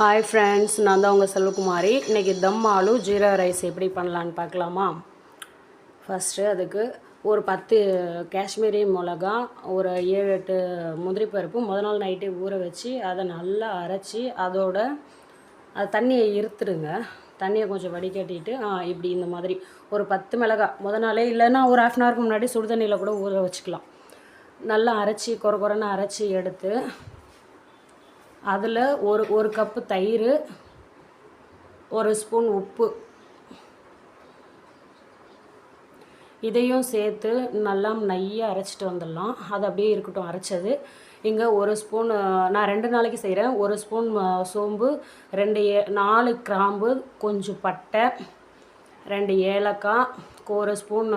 Hi friends நான் தான் உங்கள் செல்வகுமாரி. இன்றைக்கி தம் ஆலு ஜீரா ரைஸ் எப்படி பண்ணலான்னு பார்க்கலாமா? ஃபஸ்ட்டு அதுக்கு ஒரு பத்து காஷ்மீரி மிளகா ஒரு ஏழு எட்டு முந்திரி பருப்பு முத நாள் நைட்டே ஊற வச்சு அதை நல்லா அரைச்சி அதோட அது தண்ணியை இருத்துருங்க தண்ணியை கொஞ்சம் வடிகட்டிட்டு ஆ இப்படி இந்த மாதிரி ஒரு பத்து மிளகா முத நாளே இல்லைன்னா ஒரு ஹாஃப் அன் ஹவருக்கு முன்னாடி சுடுதண்ணியில் கூட ஊற வச்சுக்கலாம். நல்லா அரைச்சி கொர கொரன்னு அரைச்சி எடுத்து அதில் ஒரு ஒரு கப்பு தயிர் ஒரு ஸ்பூன் உப்பு. இதையும் சேர்த்து நல்லா நையாக அரைச்சிட்டு வந்துடலாம். அது அப்படியே இருக்கட்டும் அரைச்சது. இங்கே ஒரு ஸ்பூன் நான் ரெண்டு நாளைக்கு செய்கிறேன் ஒரு ஸ்பூன் சோம்பு ரெண்டு நாலு கிராம்பு கொஞ்சம் பட்டை ரெண்டு ஏலக்காய் ஒரு ஸ்பூன்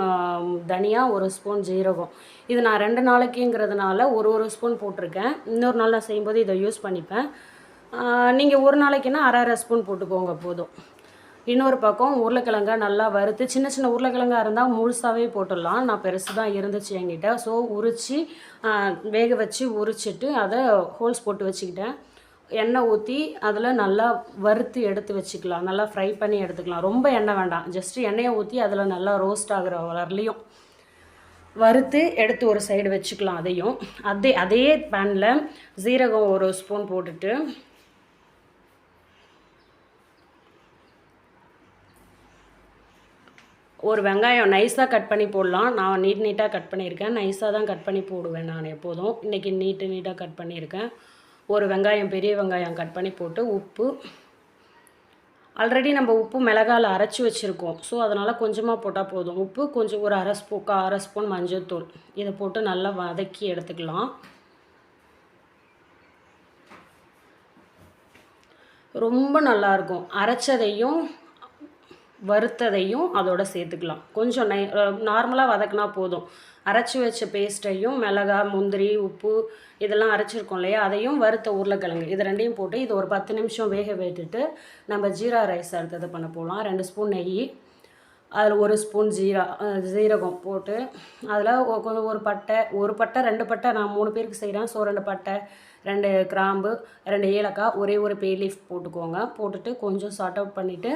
தனியா ஒரு ஸ்பூன் ஜீரகம். இது நான் ரெண்டு நாளைக்குங்கிறதுனால ஒரு ஒரு ஸ்பூன் போட்டிருக்கேன். இன்னொரு நாள் நான் செய்யும்போது இதை யூஸ் பண்ணிப்பேன். நீங்கள் ஒரு நாளைக்குன்னா அரை அரை ஸ்பூன் போட்டுக்கோங்க போதும். இன்னொரு பக்கம் உருளைக்கிழங்கை நல்லா வறுத்து சின்ன சின்ன உருளைக்கிழங்கா இருந்தால் முழுசாகவே போட்டுடலாம். நான் பெருசு தான் இருந்துச்சு என்கிட்ட. ஸோ உரித்து வேக வச்சு உரிச்சிட்டு அதை ஹோல்ஸ் போட்டு வச்சுக்கிட்டேன். எண்ணெய் ஊற்றி அதில் நல்லா வறுத்து எடுத்து வச்சுக்கலாம். நல்லா ஃப்ரை பண்ணி எடுத்துக்கலாம். ரொம்ப எண்ணெய் வேண்டாம். ஜஸ்ட்டு எண்ணெயை ஊற்றி அதில் நல்லா ரோஸ்ட் ஆகிற வரலையும் வறுத்து எடுத்து ஒரு சைடு வச்சுக்கலாம் அதையும். அதே அதே பேனில் ஜீரகம் ஒரு ஸ்பூன் போட்டுட்டு ஒரு வெங்காயம் நைஸாக கட் பண்ணி போடலாம். நான் நீட் நீட்டாக கட் பண்ணியிருக்கேன். நைஸாக தான் கட் பண்ணி போடுவேன் நான் எப்போதும். இன்றைக்கி நீட்டு நீட்டாக கட் பண்ணியிருக்கேன். ஒரு வெங்காயம் பெரிய வெங்காயம் கட் பண்ணி போட்டு உப்பு. ஆல்ரெடி நம்ம உப்பு மிளகாயில் அரைச்சி வச்சுருக்கோம். ஸோ அதனால் கொஞ்சமாக போட்டால் போதும். உப்பு கொஞ்சம் ஒரு அரை ஸ்பூ அரை ஸ்பூன் மஞ்சள்தூள் இதை போட்டு நல்லா வதக்கி எடுத்துக்கலாம். ரொம்ப நல்லாயிருக்கும் அரைச்சதையும் வறுத்ததையும் அதோட சேர்த்துக்கலாம். கொஞ்சம் நை நார்மலாக வதக்குனா போதும். அரைச்சி வச்ச பேஸ்ட்டையும் மிளகா முந்திரி உப்பு இதெல்லாம் அரைச்சிருக்கோம் இல்லையா? அதையும் வறுத்த உருளைக்கிழங்கு. இது ரெண்டையும் போட்டு இது ஒரு பத்து நிமிஷம் வேக வைத்துட்டு நம்ம ஜீரா ரைஸ் அடுத்தது பண்ண போகலாம் ரெண்டு ஸ்பூன் நெய் அதில் ஒரு ஸ்பூன் ஜீரா ஜீரகம் போட்டு அதில் கொஞ்சம் ஒரு பட்டை ஒரு பட்டை ரெண்டு பட்டை நான் மூணு பேருக்கு செய்கிறேன் ஸோ ரெண்டு பட்டை ரெண்டு கிராம்பு ரெண்டு ஏலக்காய் ஒரே ஒரு பே லீஃப் போட்டுக்கோங்க. போட்டுட்டு கொஞ்சம் சார்ட் அவுட் பண்ணிவிட்டு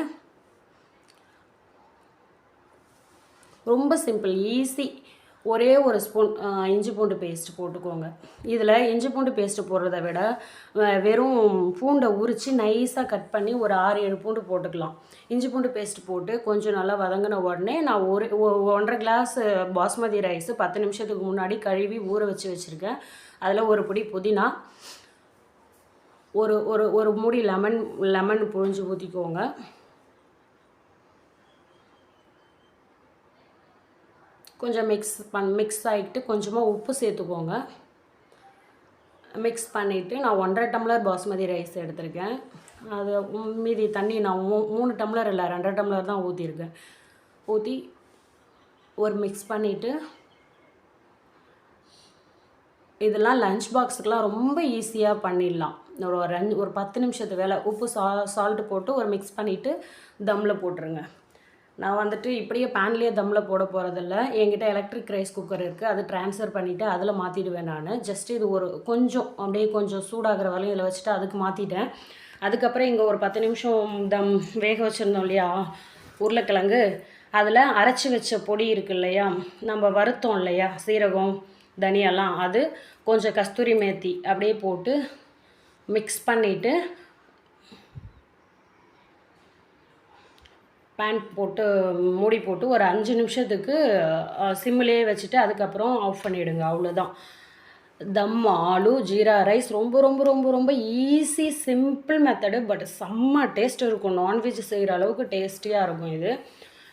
ரொம்ப சிம்பிள் ஈஸி. ஒரே ஒரு ஸ்பூன் இஞ்சி பூண்டு பேஸ்ட் போட்டுக்கோங்க. இதில் இஞ்சி பூண்டு பேஸ்ட் போடுறத விட வெறும் பூண்டை உரித்து நைஸாக கட் பண்ணி ஒரு ஆறு ஏழு பூண்டு போட்டுக்கலாம். இஞ்சி பூண்டு பேஸ்ட் போட்டு கொஞ்சம் நல்லா வதங்கின உடனே நான் ஒரு ஒ- ஒன்றரை கிளாஸ் பாஸ்மதி ரைஸ் பத்து நிமிஷத்துக்கு முன்னாடி கழுவி ஊற வச்சு வச்சுருக்கேன். அதில் ஒரு பொடி புதினா ஒரு ஒரு ஒரு மூடி லெமன் லெமன் புழிஞ்சு ஊற்றிக்கோங்க கொஞ்சம் மிக்ஸ் பண் மிக்ஸ் ஆகிட்டு கொஞ்சமாக உப்பு சேர்த்துக்கோங்க. மிக்ஸ் பண்ணிவிட்டு நான் ஒன்றரை டம்ளர் பாஸ்மதி ரைஸ் எடுத்திருக்கேன். அது மீதி தண்ணி நான் மூ மூணு டம்ளர் இல்லை ரெண்டரை டம்ளர் தான் ஊற்றிருக்கேன் ஊற்றி ஒரு மிக்ஸ் பண்ணிவிட்டு இதெல்லாம் லஞ்ச் பாக்ஸுக்கெலாம் ரொம்ப ஈஸியாக பண்ணிடலாம். ஒரு ஒரு ஒரு பத்து நிமிஷத்து வேலை. உப்பு சா சால்ட்டு போட்டு ஒரு மிக்ஸ் பண்ணிவிட்டு தம்மில் போட்டுருங்க. நான் வந்துட்டு இப்படியே பேன்லேயே தம்மில் போட போகிறதில்ல என்கிட்ட எலக்ட்ரிக் ரைஸ் குக்கர் இருக்குது அது ட்ரான்ஸ்ஃபர் பண்ணிவிட்டு அதில் மாற்றிடுவேன் நான். ஜஸ்ட் இது ஒரு கொஞ்சம் அப்படியே கொஞ்சம் சூடாகிற வரையும் இதில் வச்சுட்டு அதுக்கு மாற்றிட்டேன் அதுக்கப்புறம் இங்கே ஒரு பத்து நிமிஷம் தம் வேக வச்சுருந்தோம் இல்லையா? உருளைக்கிழங்கு. அதில் அரைச்சி வச்ச பொடி இருக்கு இல்லையா? நம்ம வறுத்தோம் இல்லையா? சீரகம் தனியெல்லாம் அது கொஞ்சம் கஸ்தூரி மேத்தி அப்படியே போட்டு மிக்ஸ் பண்ணிவிட்டு பேன் போட்டு மூடி போட்டு ஒரு அஞ்சு நிமிஷத்துக்கு சிம்மிலே வச்சுட்டு அதுக்கப்புறம் ஆஃப் பண்ணிவிடுங்க அவ்வளோதான் தம் ஆலு ஜீரா ரைஸ் ரொம்ப ரொம்ப ரொம்ப ரொம்ப ஈஸி சிம்பிள் மெத்தடு பட் செம்ம டேஸ்ட் இருக்கும். நான்வெஜ் செய்கிற அளவுக்கு டேஸ்டியாக இருக்கும் இது.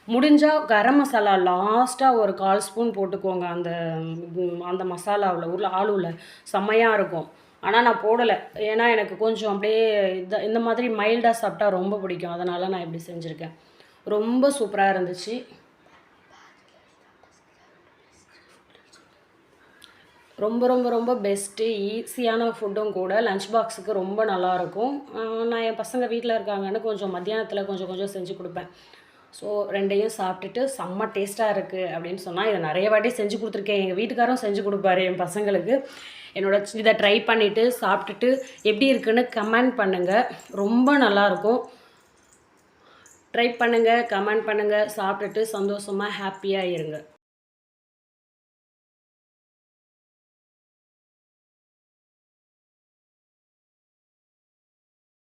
முடிஞ்சால் கரம் மசாலா லாஸ்ட்டாக ஒரு கால் ஸ்பூன் போட்டுக்கோங்க. அந்த அந்த மசாலாவில் உள்ள ஆளுவில் செம்மையாக இருக்கும். ஆனால் நான் போடலை. ஏன்னா எனக்கு கொஞ்சம் அப்படியே இந்த இந்த மாதிரி மைல்டாக சாப்பிட்டா ரொம்ப பிடிக்கும். அதனால் நான் இப்படி செஞ்சுருக்கேன். ரொம்ப சூப்பராக இருந்துச்சு. ரொம்ப ரொம்ப ரொம்ப பெஸ்ட்டு ஈஸியான ஃபுட்டும் கூட லஞ்ச் பாக்ஸுக்கு ரொம்ப நல்லாயிருக்கும் நான் என் பசங்க வீட்டில் இருக்காங்கன்னு கொஞ்சம் மத்தியானத்தில் கொஞ்சம் கொஞ்சம் செஞ்சு கொடுப்பேன். ஸோ ரெண்டையும் சாப்பிட்டுட்டு செம்ம டேஸ்ட்டாக இருக்குது அப்படின்னு சொன்னால் இதை நிறைய வாட்டி செஞ்சு கொடுத்துருக்கேன். எங்கள் வீட்டுக்காரும் செஞ்சு கொடுப்பாரு என் பசங்களுக்கு. என்னோட இதை ட்ரை பண்ணிவிட்டு சாப்பிட்டுட்டு எப்படி இருக்குன்னு கமெண்ட் பண்ணுங்கள் ரொம்ப நல்லாயிருக்கும் ட்ரை பண்ணுங்கள் கமெண்ட் பண்ணுங்கள் சாப்பிட்டுட்டு சந்தோஷமாக ஹாப்பியாக இருங்க.